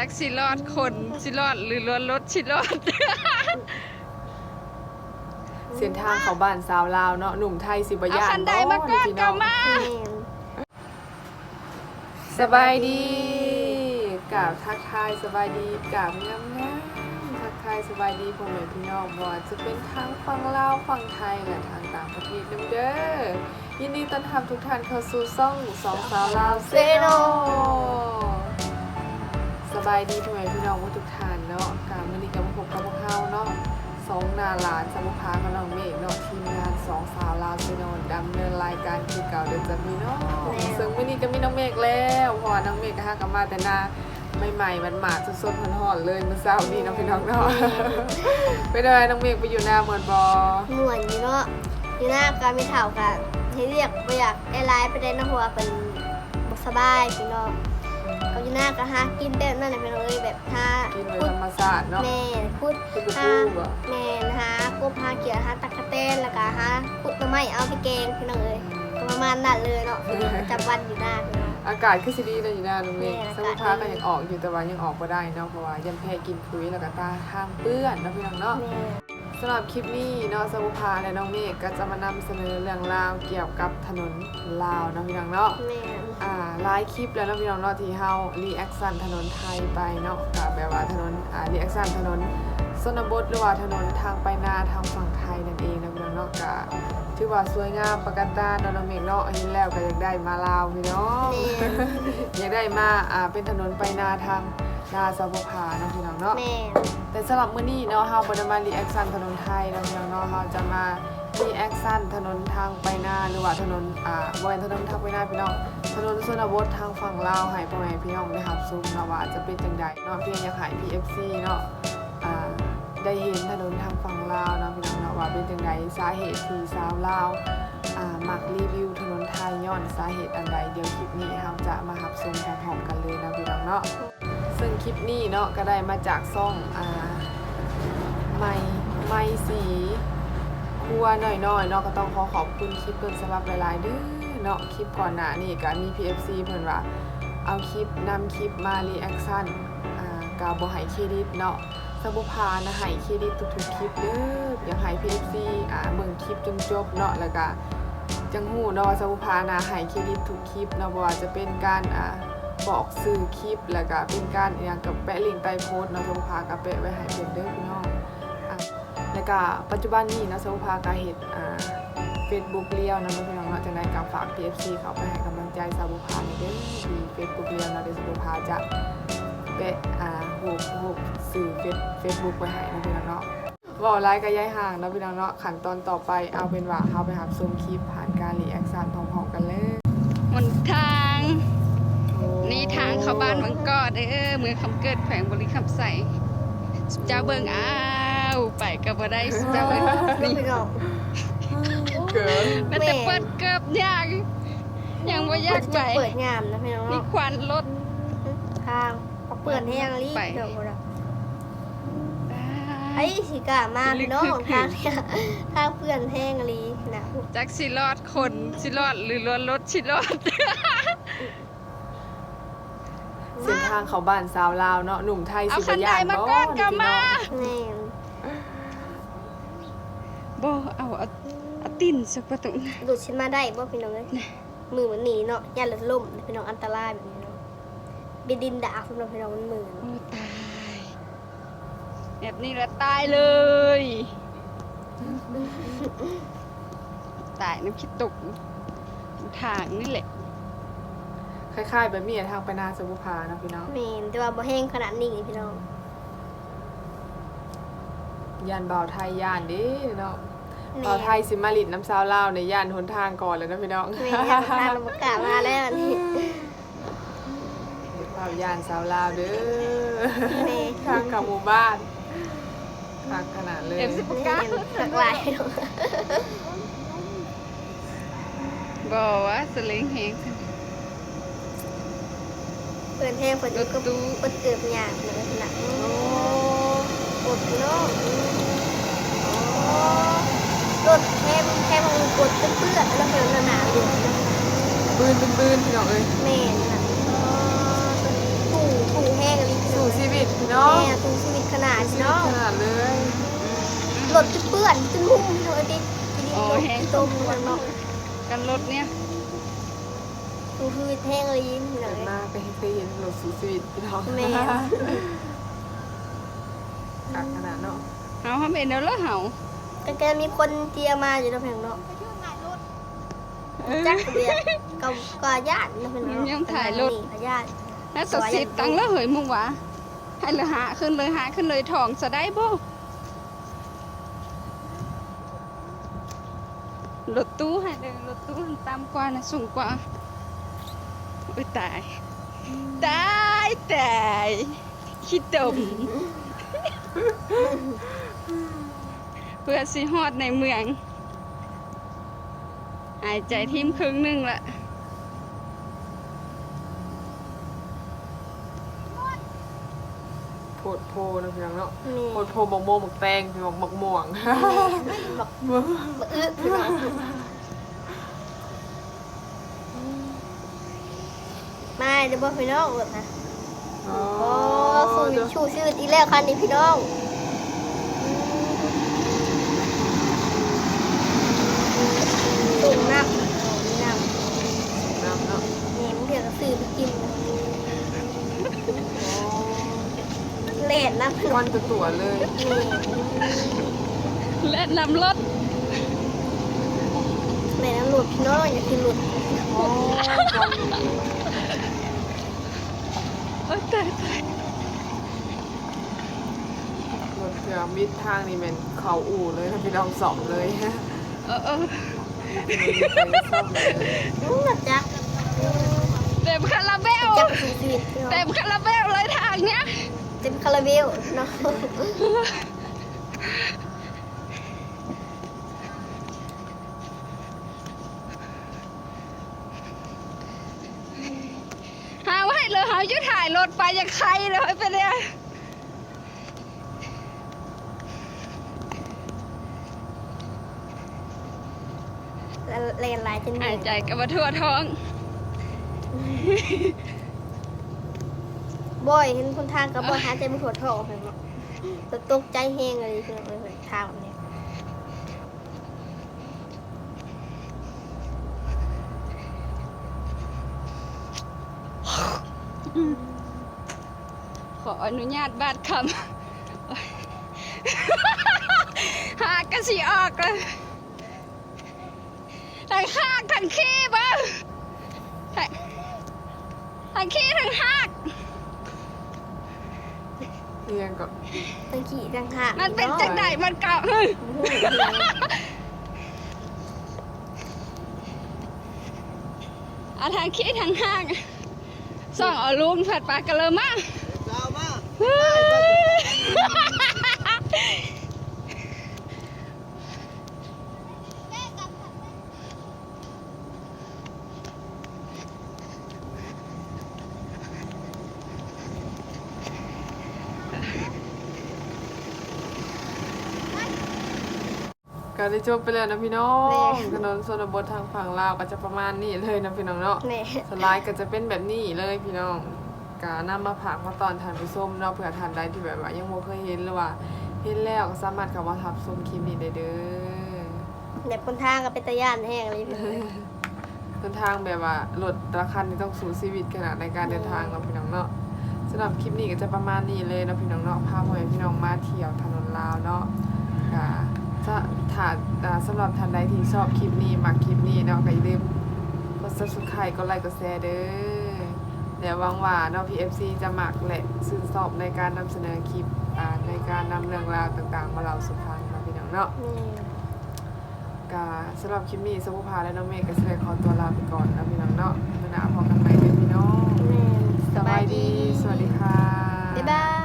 จักสิรอดคนสิรอดหรือรถรถสิรอด เส้นทางเขาบ้านสาวลาวเนาะหนุ่มไทยสิบเอายานคันใดมาก่อนพี่ก็อง มาแม่นสบายดีกราบทักทายสบายดีกราบงามงามทักทายสบายดีพ่อแม่พี่น้องบ่ว่าจะเป็นทางฝั่งลาวฝั่งไทยและทางต่างประเทศนำเด้อยินดีต้อนรับทุกท่านเข้าสู่ซ่องสองสาวลาวเซโน สบายดีพ่อแม่พี่น้องทุกท่านเนาะกราบมื้อนี้ก็มาพบกับพวกเฮาเนาะสองนาหลานสมุภากับน้องเมฆเนาะทีมงานสองสาวลาวเซโนดำเนินรายการคือเก่าเดิมจะมีเนาะซึ่งวันนี้ก็มีน้องเมฆแล้วเพราะว่าน้องเมฆก็หากลับมาแต่หนาใหม่ๆมันหมาดสดๆหอนๆเลยเมื่อเช้านี้น้องพี่น้องเนาะไปเลยน้องเมฆไปอยู่หน้าเหมือนบอม่วนอยู่เนาะอยู่หน้าการไม่เท่ากันให้เรียกบ่อยากได้ไลฟ์ไปได้นะเพราะว่าเป็นบ่สบายพี่น้อง ก็อยู่หน้าก็หากินแบบนั้นน่ะพี่น้องเอ้ยแบบหากินเลยพูดธรรมศาสตร์เนาะแม่พูดคือกระหาปูบ่แม่นหากบหาเขียดหาตักกะแตนแล้วก็หาพุดหน่อไม้เอาไปแกงพี่น้องเอ้ยก็ประมาณนั้นเลยเนาะประจำวันอยู่หน้าพี่น้อง อากาศคือสิดีเลยอยู่หน้าน้องเมฆแม่สอากาศมุทรก็ยังออกอยู่แต่ว่ายังออกมาได้เนาะเพราะว่ายังแพ้กินคุยแล้วก็ตาข้างเปื้อนเนาะพี่น้องเนาะแม่สำหรับคลิปนี้เนาะสมุภาและน้องเมฆก็จะมานำเสนอเรื่องราวเกี่ยวกับถนนลาวเนาะพี่น้องเนาะ แม่อ่าหลายคลิปแล้วเนาะพี่น้องเนาะที่เฮารีแอคชั่นถนนไทยไปเนาะก็แบบว่าถนนอ่ารีแอคชั่นถนน ชนบทหรือว่าถนนทางไปนาทางฝั่งไทยนั่นเองนะพี่น้องเนาะก็ถือว่าสวยงามประกันตาเนาะน้องเมฆเนาะเห็นแล้วก็อยากได้มาลาวพี่น้องอยากได้มาอ่าเป็นถนนไปนาทางนาสาวผาเนาะพี่น้องเนาะแต่สำหรับมื้อนี้เนาะเฮาบ่ได้มารีแอคชั่นถนนไทยเนาะพี่น้องเนาะเฮาจะมารีแอคชั่นถนนทางไปนาหรือว่าถนนอ่าบ่แม่นถนนทางไปนาพี่น้องถนนชนบททางฝั่งลาวให้พ่อแม่พี่น้องได้รับชมเนาะว่าจะเป็นจังใดเนาะเพียงอยากให้ PFC เนาะ ได้เห็นถนนทางฝั่งลาวนะพี่น้องเนาะว่าเป็นจังใดสาเหตุที่สาวลาวมักรีวิวถนนไทยย้อนสาเหตุอันใดเดี๋ยวคลิปนี้เราจะมารับชมพร้อมๆกันเลยนะพี่น้องเนาะซึ่งคลิปนี้เนาะก็ได้มาจากซ่องอ่าไม่ไม่สีครัวหน่อยๆเนาะก็ต้องขอขอบคุณคลิปเพิ่นสำหรับหลายๆเด้อเนาะคลิปก่อนหน้านี่ก็มี PFC เพิ่นว่าเอาคลิปนำคลิปมารีแอคชั่นอ่ากาบ่ให้เครดิตเนาะ สบุพานะให้เครดิตทุกๆคลิปเด้ออยากให้ PFC อ่าเบิ่งคลิปจนจบเนาะแล้วก็จังหูเนาะว่าสบุพานะให้เครดิตทุกคลิปเนาะบ่ว่าจะเป็นการอ่าบอกสื่อคลิปแล้วก็เป็นการอย่างกับแปะลิงก์ใต้โพสต์เนาะสมุภากับแปะไว้ให้เพิ่นเด้อพี่น้องอะแล้วก็ปัจจุบันนี้นะสมุภาก็เฮ็ดอ่า Facebook เลี้ยวนะพี่น้องเนาะจังได๋ก็ฝาก PFC เข้าไปให้กำลังใจสมุภาในเด้อที่ Facebook เลี้ยวเนาะเดี๋ยวสมุภาจะ แปะอ่ารูปรูปสื่อ Facebook ไว้ให้นะพี่น้องเนาะเว้าหลายก็ย้ายห่างเนาะพี่น้องเนาะขั้นตอนต่อไปเอาเป็นว่าเฮาไปหาชมคลิปผ่านการรีแอคชั่นพร้อมๆกันเลยหนทางโอ้นี่ทางเข้าบ้านบังกอดเด้อเมืองคำเกิดแขวงบริคำใสสุเจ้าเบิ่งอ้าวไปก็บ่ได้สุเจ้าเบิ่งนี่พี่น้องเกินแม้แต่เปิดเกือบยากยังบ่อยากไปเปิดงามนะพี่น้องนี่เนาะควันรถทาง พอเปิดแห้งรีบไป เดี๋ยวบ่ได้ไอ้สิกามาพี่น้องทางเนี่ยทางเพื่อนแห้งรีนะจักสิรอดคนสิรอดหรือรถรถสิรอด เส้นทางเขาบ้านสาวลาวเนาะหนุ่มไทยเอาสิคับนยาใดนมาบ่ก่อนก็พี่มาน้องแม่นบ่เอาเอาเอาตีนสักประตูดูดฉันมาได้บ่พี่น้องเอ้ยมือมันหนีเนาะอย่าหลุดล่มพี่น้องอันตรายแบบนี้เนาะ บินดินดาพี่น้องพี่น้องมันมือโอ้ตาย แบบนี้ละตายเลย ตายน้ำคิดตกทางนี่แหละ คล้ายๆ แบบมีทางไปนาสมุภาเนาะพี่น้องแม่นแต่ว่าบ่แห้งขนาดนี้พี่น้องย่านบ่าวไทยย่านเด้เนาะแม่บ่าวไทยสิมาลิดน้ำสาวลาวในย่านหนทางก่อนเลยนะพี่น้อง แม่อยากทางลำบากมาแล้วนี่ บ่าวย่านสาวลาวเด้อแม่ทางกับหมู่บ้านทางขนาดเลยเอ็มสิบนี่ยังหลากหลายพี่น้องบอกว่าสลิงแหงเปิดแห้งเปิดรดูถก็ตู้เปิดเกือบหยาบเลยขนาดโอ้กดพี่น้องรถแค่แค่มันกดเปื้อนๆแล้วเป็นหนาๆเหลืองปืนปืนปืนพี่น้องเอ้ยแม่น กูแห้งสู่ชีวิตแน้องแม่กูชีวิตขนาดเนาะขนาดเลยรถจะเปื้อนจะมุ่มพี่น้องดิโอ้แห้งต้มเนาะกันรถเนี่ยกูคือแห้งเลยยิ้มเลยมาไปให้ไปเห็นรถสู่ชีวิตพี่ท้องแม่กักขนาดเนาะเฮาทำเองแล้วเหรอเฮาแต่แกมีคนเตียมาอยู่ตรงแผงเนาะจักเบียกับกาญาติเพื่นเนาะยังถ่ายรถกาญาติ แล้วสดสิตังแล้วเหยมึงวะให้เลยหาขึ้นเลยหาขึ้นเลยทองจะได้บ่รถตู้ให้เลยรถตู้มันต่ำกว่านะสูงกว่าอุ้ยตาย ตายตายขี้ตมเพื่อสิฮอดในเมือง หายใจทิ่มครึ่งหนึงละ โพ ดโพนะพี่น้องเนาะนี่โพดโพหมกโมวงหมกแตงพี่น้องหมกม่วงบอกอึพี่น้องมาเดี๋ยวบอกพี่น้องหมดนะอ๋อโอ้สูงชูชื่ออีกแล้วคันนี้พี่น้องสูงนักน้ น้ำเนาะำนี่มึงเดี๋ยวก็ซื้อไปกินนะ เลดนะพี่ก้อนตัวตัวๆเลย และนำรถเลดน้ำหลุดพี่น้องอย่ากินหลุดโอ้ก้อนโอ้ยตายตายรถเถื่อมิดทางนี่แมันเขาอู่เลยนะพี่น้องสอบเลยเออเออไปซ่อมเลยอื้อจักเต็มคาราเบลจักสูงชีวิตพี่น้องเต็มคาราเบลเลยทางเนี้ย เต็มคาราเบลเนาะหาไว้เลยหาจะถ่ายรถไปอย่างใครเลยไปเนี่ยเลนลายจนเหนื่หาอยยใจกับว่าทั่วท้อง บ่อยเห็นคนทางกับบ่อยหาใจไม่หัวท้องเลยเนาะแต่ตกใจแห้งเลยพี่น้องเลยทางแบบนี้ขออนุญาตบาดคำหากกระสีออกเลยทั้งหากทั้งขี้บ้างทั้งขี้ทั้งหาก เรียงก็ตั้งขี่ตั้งหากมันเป็นเนาะจังไดมันเก่าเฮ้ยโอ้โหอาทางขี้ทั้งหากส่องเอาลุงผัดปลากระเลอมาเฮ้ย การได้จบไปแล้วนะพี่น้องถนนชนบททางฝั่งลาวก็จะประมาณนี้เลยนะพี่น้องเนาะแม่สไลด์ก็จะเป็นแบบนี้เลยพี่น้องกานำมาผักมาตอนทานผู้ส้มเนาะเผื่อทานได้ที่แบบว่ายังบ่เคยเห็นหรือว่าเห็นแล้วก็สามารถเข้ามาทับส้มคลิปนี้ได้เด้อแบบคนทางก็เป็นตะย่านแห้งเลยพี่น้องเดินทางแบบว่าลดราคาที่ต้องสู้ชีวิตขนาดในการเดินทางเนาะพี่น้องเนาะสำหรับคลิปนี้ก็จะประมาณนี้เลยเนาะพี่น้องเนาะพาพ่อแม่พี่น้องมาเที่ยวถนนลาวเนาะก็ จะถ้าอ่าสำหรับท่านใดที่ชอบคลิปนี้มักคลิปนี้เนาะก็อย่าลืมกด subscribe กดไลค์กดแชร์เด้อเดี๋ยวหวังว่าเนาะ PFC จะมักและซื่นชอบในการนำเสนอคลิปอ่าในการนำเรื่องราวต่างๆ มาเล่าสู่ฟังเนาะพี่น้องเนาะนี่กาสำหรับคลิปนี้สมุภาและน้องเมฆก็แสดงขอตัวลาไปก่อนนะพี่น้องเนาะเมื่อหน้าพอกันใหม่เลยพี่น้องแม่สบายดี สวัสดีค่ะ บ๊ายบาย